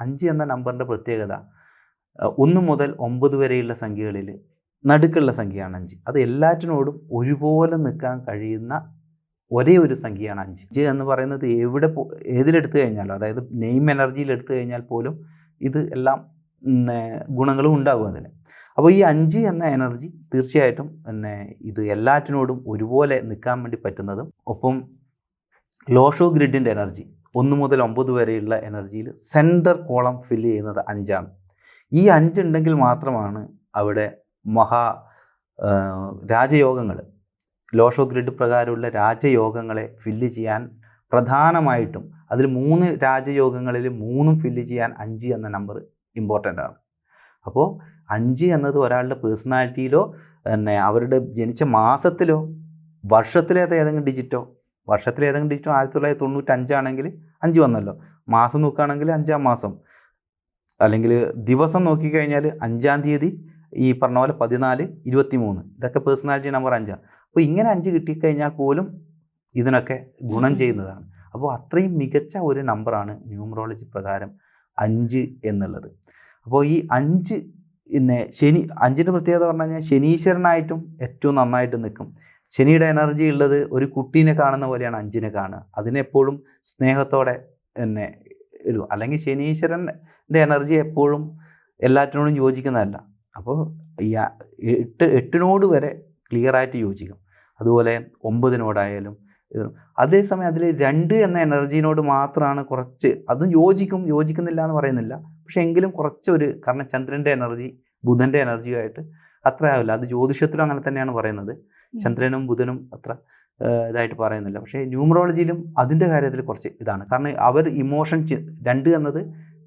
അഞ്ച് എന്ന നമ്പറിന്റെ പ്രത്യേകത ഒന്ന് മുതൽ ഒമ്പത് വരെയുള്ള സംഖ്യകളിൽ നടുക്കുള്ള സംഖ്യയാണ് അഞ്ച്. അത് എല്ലാറ്റിനോടും ഒരുപോലെ നിൽക്കാൻ കഴിയുന്ന ഒരേ ഒരു സംഖ്യയാണ് അഞ്ച്. അഞ്ച് എന്ന് പറയുന്നത് എവിടെ ഏതിലെടുത്തു കഴിഞ്ഞാലും അതായത് നെയിം എനർജിയിൽ എടുത്തു കഴിഞ്ഞാൽ പോലും ഇത് എല്ലാം ഗുണങ്ങളും ഉണ്ടാകും അതിന്. അപ്പോൾ ഈ അഞ്ച് എന്ന എനർജി തീർച്ചയായിട്ടും പിന്നെ ഇത് എല്ലാറ്റിനോടും ഒരുപോലെ നിൽക്കാൻ വേണ്ടി പറ്റുന്നതും ഒപ്പം ലോഷോ ഗ്രിഡിന്റെ എനർജി ഒന്ന് മുതൽ ഒമ്പത് വരെയുള്ള എനർജിയിൽ സെന്റർ കോളം ഫില്ല് ചെയ്യുന്നത് അഞ്ചാണ്. ഈ അഞ്ചുണ്ടെങ്കിൽ മാത്രമാണ് അവിടെ മഹാ രാജയോഗങ്ങൾ ലോഷോ ഗ്രിഡ് പ്രകാരമുള്ള രാജയോഗങ്ങളെ ഫില്ല് ചെയ്യാൻ പ്രധാനമായിട്ടും അതിൽ മൂന്ന് രാജയോഗങ്ങളിൽ മൂന്നും ഫില്ല് ചെയ്യാൻ അഞ്ച് എന്ന നമ്പർ ഇമ്പോർട്ടന്റ് ആണ്. അപ്പോൾ അഞ്ച് എന്നത് ഒരാളുടെ പേഴ്സണാലിറ്റിയിലോ പിന്നെ അവരുടെ ജനിച്ച മാസത്തിലോ വർഷത്തിലേത് ഏതെങ്കിലും ഡിജിറ്റോ വർഷത്തിലെ ഏതെങ്കിലും ഡിജിറ്റ് ആയിരത്തി തൊള്ളായിരത്തി തൊണ്ണൂറ്റഞ്ചാണെങ്കിൽ അഞ്ച് വന്നല്ലോ. മാസം നോക്കുകയാണെങ്കിൽ അഞ്ചാം മാസം. അല്ലെങ്കിൽ ദിവസം നോക്കിക്കഴിഞ്ഞാൽ അഞ്ചാം തീയതി ഈ പറഞ്ഞ പോലെ പതിനാല് ഇരുപത്തി മൂന്ന് ഇതൊക്കെ പേഴ്സണാലിറ്റി നമ്പർ അഞ്ചാണ് അപ്പോൾ ഇങ്ങനെ അഞ്ച് കിട്ടിക്കഴിഞ്ഞാൽ പോലും ഇതിനൊക്കെ ഗുണം ചെയ്യുന്നതാണ്. അപ്പോൾ അത്രയും മികച്ച ഒരു നമ്പറാണ് ന്യൂമറോളജി പ്രകാരം അഞ്ച് എന്നുള്ളത്. അപ്പോൾ ഈ അഞ്ച് പിന്നെ ശനി അഞ്ചിന്റെ പ്രത്യേകത പറഞ്ഞു കഴിഞ്ഞാൽ ശനീശ്വരനായിട്ടും ഏറ്റവും നന്നായിട്ട് നിൽക്കും. ശനിയുടെ എനർജി ഉള്ളത് ഒരു കുട്ടീനെ കാണുന്ന പോലെയാണ് അഞ്ചിനെ കാണുക. അതിനെപ്പോഴും സ്നേഹത്തോടെ തന്നെ ഇടും അല്ലെങ്കിൽ ശനീശ്വരന്റെ എനർജി എപ്പോഴും എല്ലാറ്റിനോടും യോജിക്കുന്നതല്ല. അപ്പോൾ എട്ട് എട്ടിനോട് വരെ ക്ലിയറായിട്ട് യോജിക്കും. അതുപോലെ ഒമ്പതിനോടായാലും അതേസമയം അതിൽ രണ്ട് എന്ന എനർജീനോട് മാത്രമാണ് കുറച്ച് അതും യോജിക്കും യോജിക്കുന്നില്ല എന്ന് പറയുന്നില്ല. പക്ഷെ എങ്കിലും കുറച്ചൊരു കാരണം ചന്ദ്രന്റെ എനർജി ബുധന്റെ എനർജിയുമായിട്ട് അത്ര ആവില്ല അത് ജ്യോതിഷത്തിലും അങ്ങനെ തന്നെയാണ് പറയുന്നത്. ചന്ദ്രനും ബുധനും അത്ര ഇതായിട്ട് പറയുന്നില്ല. പക്ഷേ ന്യൂമറോളജിയിലും അതിന്റെ കാര്യത്തിൽ കുറച്ച് ഇതാണ്. കാരണം അവർ ഇമോഷൻ രണ്ട് എന്നത്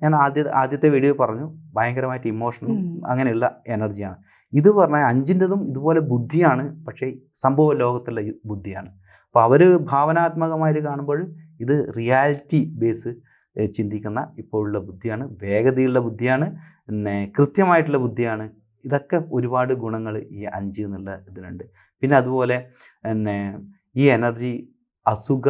ഞാൻ ആദ്യ ആദ്യത്തെ വീഡിയോ പറഞ്ഞു. ഭയങ്കരമായിട്ട് ഇമോഷനും. അങ്ങനെയുള്ള എനർജിയാണ്. ഇത് പറഞ്ഞാൽ അഞ്ചിന്റെതും ഇതുപോലെ ബുദ്ധിയാണ് പക്ഷേ സംഭവ ലോകത്തുള്ള ബുദ്ധിയാണ്. അപ്പോൾ അവർ ഭാവനാത്മകമായിട്ട് കാണുമ്പോൾ ഇത് റിയാലിറ്റി ബേസ് ചിന്തിക്കുന്ന ഇപ്പോഴുള്ള ബുദ്ധിയാണ് വേഗതയുള്ള ബുദ്ധിയാണ് പിന്നെ കൃത്യമായിട്ടുള്ള ബുദ്ധിയാണ് ഇതൊക്കെ ഒരുപാട് ഗുണങ്ങൾ ഈ അഞ്ച് എന്നുള്ള ഇതിനുണ്ട് പിന്നെ അതുപോലെ പിന്നെ ഈ എനർജി അസുഖ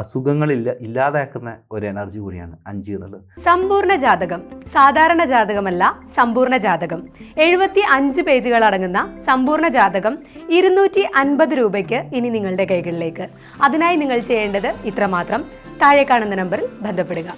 അസുഖങ്ങളില്ല ഇല്ലാതാക്കുന്ന ഒരു എനർജി കൂടിയാണ് അഞ്ച് എന്നുള്ളത്. സമ്പൂർണ ജാതകം സാധാരണ ജാതകമല്ല സമ്പൂർണ ജാതകം. എഴുപത്തി അഞ്ച് പേജുകൾ അടങ്ങുന്ന സമ്പൂർണ ജാതകം ഇരുന്നൂറ്റി അൻപത് രൂപയ്ക്ക് ഇനി നിങ്ങളുടെ കൈകളിലേക്ക്. അതിനായി നിങ്ങൾ ചെയ്യേണ്ടത് ഇത്രമാത്രം. താഴെ കാണുന്ന നമ്പറിൽ ബന്ധപ്പെടുക.